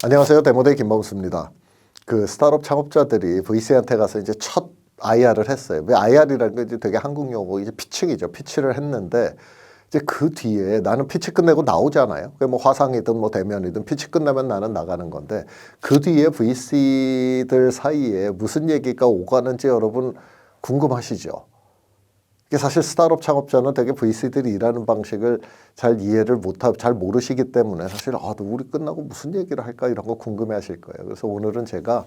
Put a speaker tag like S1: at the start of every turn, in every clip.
S1: 안녕하세요. 데모데이 김범수입니다. 그 스타트업 창업자들이 VC한테 가서 이제 첫 IR을 했어요. 왜 IR이라는 게 이제 되게 한국 용어 이제 피칭이죠. 피치를 했는데 이제 그 뒤에 나는 피치 끝내고 나오잖아요. 그게 뭐 화상이든 뭐 대면이든 피치 끝나면 나는 나가는 건데 그 뒤에 VC들 사이에 무슨 얘기가 오가는지 여러분 궁금하시죠? 이게 사실 스타트업 창업자는 되게 VC들이 일하는 방식을 잘 이해를 못하고 잘 모르시기 때문에 사실 아, 너 우리 끝나고 무슨 얘기를 할까 이런 거 궁금해 하실 거예요. 그래서 오늘은 제가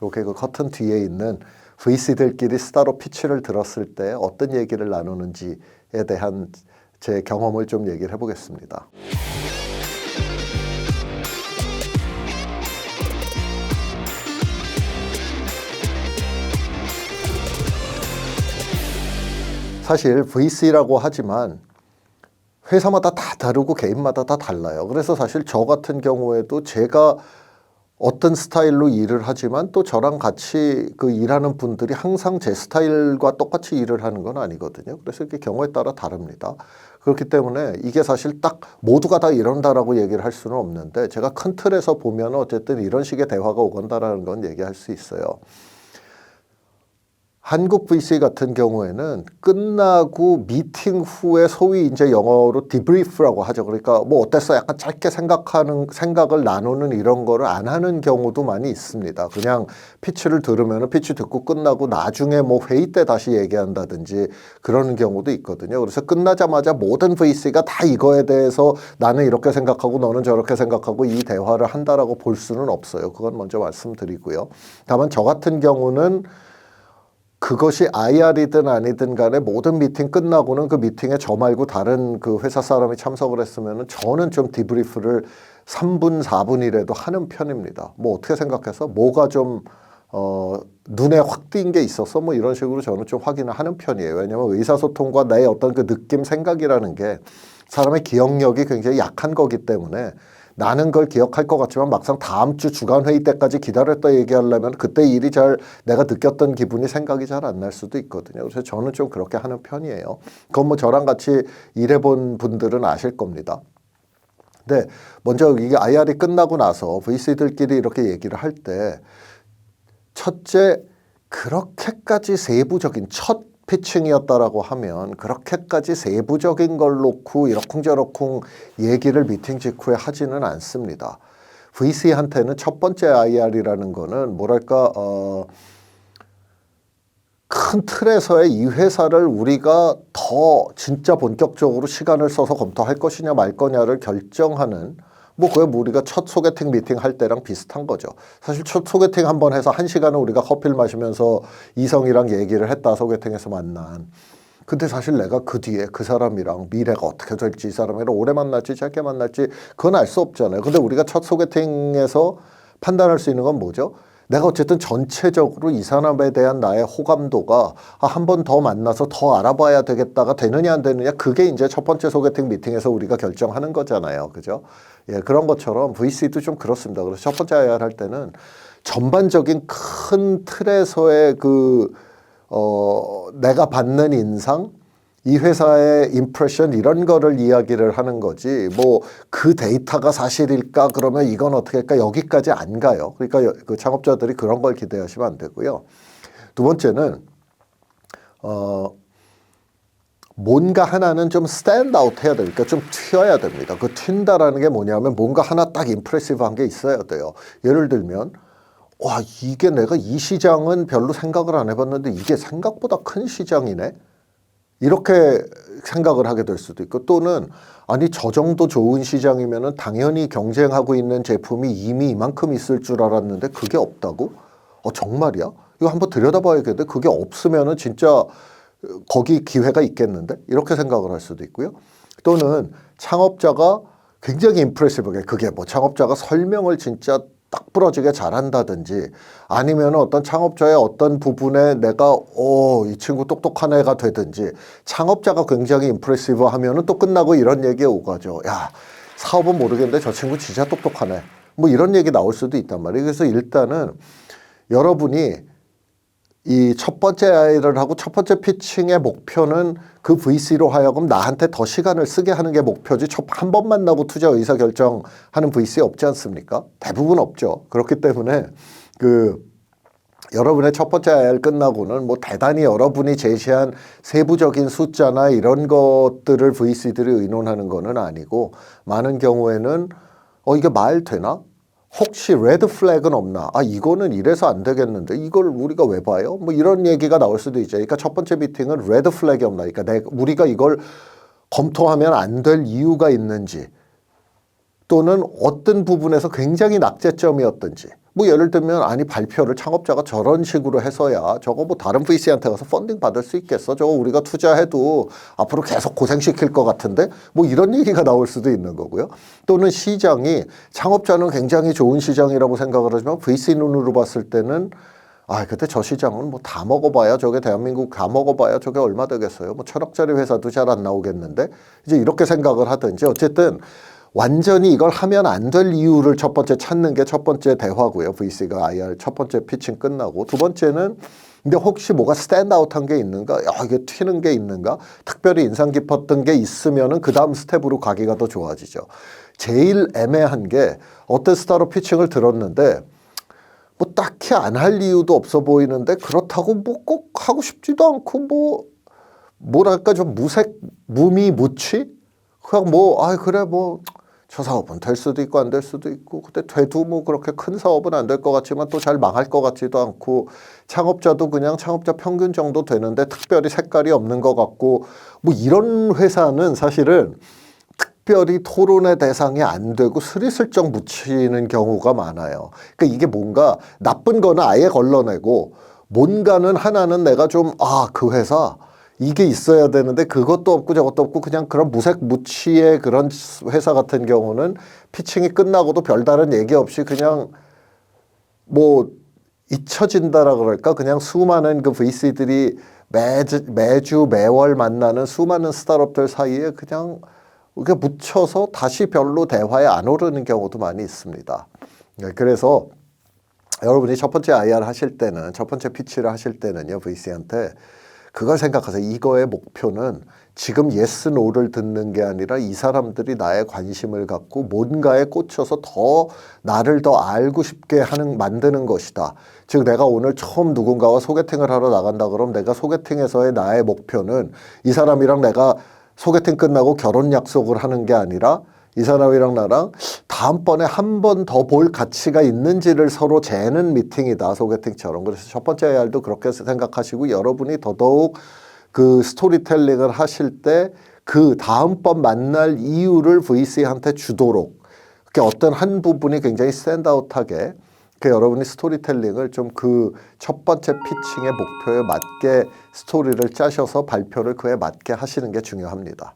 S1: 이렇게 그 커튼 뒤에 있는 VC들끼리 스타트업 피치를 들었을 때 어떤 얘기를 나누는지에 대한 제 경험을 좀 얘기를 해보겠습니다. 사실 VC라고 하지만 회사마다 다 다르고 개인마다 다 달라요. 그래서 사실 저 같은 경우에도 제가 어떤 스타일로 일을 하지만 또 저랑 같이 그 일하는 분들이 항상 제 스타일과 똑같이 일을 하는 건 아니거든요. 그래서 이게 경우에 따라 다릅니다. 그렇기 때문에 이게 사실 딱 모두가 다 이런다라고 얘기를 할 수는 없는데 제가 큰 틀에서 보면 어쨌든 이런 식의 대화가 오간다라는 건 얘기할 수 있어요. 한국 VC 같은 경우에는 끝나고 미팅 후에 소위 이제 영어로 디브리프라고 하죠. 그러니까 뭐 어땠어? 약간 짧게 생각하는 생각을 나누는 이런 거를 안 하는 경우도 많이 있습니다. 그냥 피치를 들으면은 피치 듣고 끝나고 나중에 뭐 회의 때 다시 얘기한다든지 그러는 경우도 있거든요. 그래서 끝나자마자 모든 VC가 다 이거에 대해서 나는 이렇게 생각하고 너는 저렇게 생각하고 이 대화를 한다라고 볼 수는 없어요. 그건 먼저 말씀드리고요. 다만 저 같은 경우는 그것이 IR이든 아니든 간에 모든 미팅 끝나고는 그 미팅에 저 말고 다른 그 회사 사람이 참석을 했으면은 저는 좀 디브리프를 3분, 4분이라도 하는 편입니다. 뭐 어떻게 생각해서 뭐가 좀 어, 눈에 확 띈 게 있어서 뭐 이런 식으로 저는 좀 확인을 하는 편이에요. 왜냐하면 의사소통과 나의 어떤 그 느낌, 생각이라는 게 사람의 기억력이 굉장히 약한 거기 때문에 나는 걸 기억할 것 같지만 막상 다음 주 주간 회의 때까지 기다렸다 얘기하려면 그때 일이 잘 내가 느꼈던 기분이 생각이 잘 안 날 수도 있거든요. 그래서 저는 좀 그렇게 하는 편이에요. 그건 뭐 저랑 같이 일해본 분들은 아실 겁니다. 근데 먼저 이게 IR이 끝나고 나서 VC들끼리 이렇게 얘기를 할 때 첫째 그렇게까지 세부적인 첫 피칭이었다라고 하면 그렇게까지 세부적인 걸 놓고 이러쿵저러쿵 얘기를 미팅 직후에 하지는 않습니다. VC한테는 첫 번째 IR이라는 거는 뭐랄까 어, 큰 틀에서의 이 회사를 우리가 더 진짜 본격적으로 시간을 써서 검토할 것이냐 말 거냐를 결정하는 뭐 그게 뭐 우리가 첫 소개팅 미팅 할 때랑 비슷한 거죠. 사실 첫 소개팅 한 번 해서 한 시간을 우리가 커피를 마시면서 이성이랑 얘기를 했다 소개팅에서 만난. 근데 사실 내가 그 뒤에 그 사람이랑 미래가 어떻게 될지 이 사람이랑 오래 만날지 짧게 만날지 그건 알 수 없잖아요. 근데 우리가 첫 소개팅에서 판단할 수 있는 건 뭐죠? 내가 어쨌든 전체적으로 이 사람에 대한 나의 호감도가 아, 한 번 더 만나서 더 알아봐야 되겠다가 되느냐 안 되느냐 그게 이제 첫 번째 소개팅 미팅에서 우리가 결정하는 거잖아요. 그죠? 예, 그런 것처럼 VC도 좀 그렇습니다. 그래서 첫 번째 IR 할 때는 전반적인 큰 틀에서의 그, 어, 내가 받는 인상, 이 회사의 임프레션 이런 거를 이야기를 하는 거지 뭐 그 데이터가 사실일까 그러면 이건 어떻게 할까 여기까지 안 가요. 그러니까 그 창업자들이 그런 걸 기대하시면 안 되고요. 두 번째는 어 뭔가 하나는 좀 스탠드 아웃 해야 되니까 좀 튀어야 됩니다. 그 튄다라는 게 뭐냐면 뭔가 하나 딱 임프레시브한 게 있어야 돼요. 예를 들면 와 이게 내가 이 시장은 별로 생각을 안 해봤는데 이게 생각보다 큰 시장이네. 이렇게 생각을 하게 될 수도 있고 또는 아니 저 정도 좋은 시장이면은 당연히 경쟁하고 있는 제품이 이미 이만큼 있을 줄 알았는데 그게 없다고? 어 정말이야? 이거 한번 들여다봐야겠는데 그게 없으면은 진짜 거기 기회가 있겠는데 이렇게 생각을 할 수도 있고요. 또는 창업자가 굉장히 임프레시브하게 그게 뭐 창업자가 설명을 진짜 딱 부러지게 잘한다든지 아니면 어떤 창업자의 어떤 부분에 내가 오, 이 친구 똑똑한 애가 되든지 창업자가 굉장히 임프레시브 하면은 또 끝나고 이런 얘기 오가죠. 야, 사업은 모르겠는데 저 친구 진짜 똑똑하네. 뭐 이런 얘기 나올 수도 있단 말이에요. 그래서 일단은 여러분이 이 첫 번째 아이를 하고 첫 번째 피칭의 목표는 그 VC로 하여금 나한테 더 시간을 쓰게 하는 게 목표지 첫한번 만나고 투자 의사 결정하는 VC 없지 않습니까? 대부분 없죠. 그렇기 때문에 그 여러분의 첫 번째 IR 끝나고는 뭐 대단히 여러분이 제시한 세부적인 숫자나 이런 것들을 VC들이 의논하는 거는 아니고 많은 경우에는 어 이게 말 되나? 혹시 레드 플래그는 없나? 아 이거는 이래서 안 되겠는데 이걸 우리가 왜 봐요? 뭐 이런 얘기가 나올 수도 있죠. 그러니까 첫 번째 미팅은 레드 플래그 없나? 그러니까 내 우리가 이걸 검토하면 안 될 이유가 있는지 또는 어떤 부분에서 굉장히 낙제점이었든지 뭐 예를 들면 아니 발표를 창업자가 저런 식으로 해서야 저거 뭐 다른 VC한테 가서 펀딩 받을 수 있겠어? 저거 우리가 투자해도 앞으로 계속 고생시킬 것 같은데? 뭐 이런 얘기가 나올 수도 있는 거고요. 또는 시장이 창업자는 굉장히 좋은 시장이라고 생각을 하지만 VC 눈으로 봤을 때는 아, 근데 저 시장은 뭐 다 먹어봐야 저게 대한민국 다 먹어봐야 저게 얼마 되겠어요. 뭐 천억짜리 회사도 잘 안 나오겠는데? 이제 이렇게 생각을 하든지 어쨌든 완전히 이걸 하면 안 될 이유를 첫 번째 찾는 게 첫 번째 대화고요. VC가 IR 첫 번째 피칭 끝나고 두 번째는 근데 혹시 뭐가 스탠드아웃한 게 있는가? 야, 이게 튀는 게 있는가? 특별히 인상 깊었던 게 있으면은 그 다음 스텝으로 가기가 더 좋아지죠. 제일 애매한 게 어떤 스타로 피칭을 들었는데 뭐 딱히 안 할 이유도 없어 보이는데 그렇다고 뭐 꼭 하고 싶지도 않고 뭐 뭐랄까 좀 무색 무미 무취 그냥 뭐 아 그래 뭐 저 사업은 될 수도 있고 안 될 수도 있고 근데 돼도 뭐 그렇게 큰 사업은 안 될 것 같지만 또 잘 망할 것 같지도 않고 창업자도 그냥 창업자 평균 정도 되는데 특별히 색깔이 없는 것 같고 뭐 이런 회사는 사실은 특별히 토론의 대상이 안 되고 스리슬쩍 묻히는 경우가 많아요. 그러니까 이게 뭔가 나쁜 거는 아예 걸러내고 뭔가는 하나는 내가 좀 아 그 회사 이게 있어야 되는데 그것도 없고 저것도 없고 그냥 그런 무색 무취의 그런 회사 같은 경우는 피칭이 끝나고도 별다른 얘기 없이 그냥 뭐 잊혀진다라 그럴까 그냥 수많은 그 VC들이 매주, 매주 매월 만나는 수많은 스타트업들 사이에 그냥 이렇게 묻혀서 다시 별로 대화에 안 오르는 경우도 많이 있습니다. 네, 그래서 여러분이 첫 번째 IR 하실 때는 첫 번째 피치를 하실 때는요 VC한테 그걸 생각하세요. 이거의 목표는 지금 예스 노를 듣는 게 아니라 이 사람들이 나의 관심을 갖고 뭔가에 꽂혀서 더 나를 더 알고 싶게 하는 만드는 것이다. 즉 내가 오늘 처음 누군가와 소개팅을 하러 나간다 그럼 내가 소개팅에서의 나의 목표는 이 사람이랑 내가 소개팅 끝나고 결혼 약속을 하는 게 아니라 이 사람이랑 나랑 다음번에 한 번 더 볼 가치가 있는지를 서로 재는 미팅이다 소개팅처럼 그래서 첫 번째 AR도 그렇게 생각하시고 여러분이 더더욱 그 스토리텔링을 하실 때 그 다음번 만날 이유를 VC한테 주도록 그게 어떤 한 부분이 굉장히 스탠드아웃하게 그 여러분이 스토리텔링을 좀 그 첫 번째 피칭의 목표에 맞게 스토리를 짜셔서 발표를 그에 맞게 하시는 게 중요합니다.